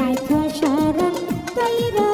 রাখো শরণ তৈরা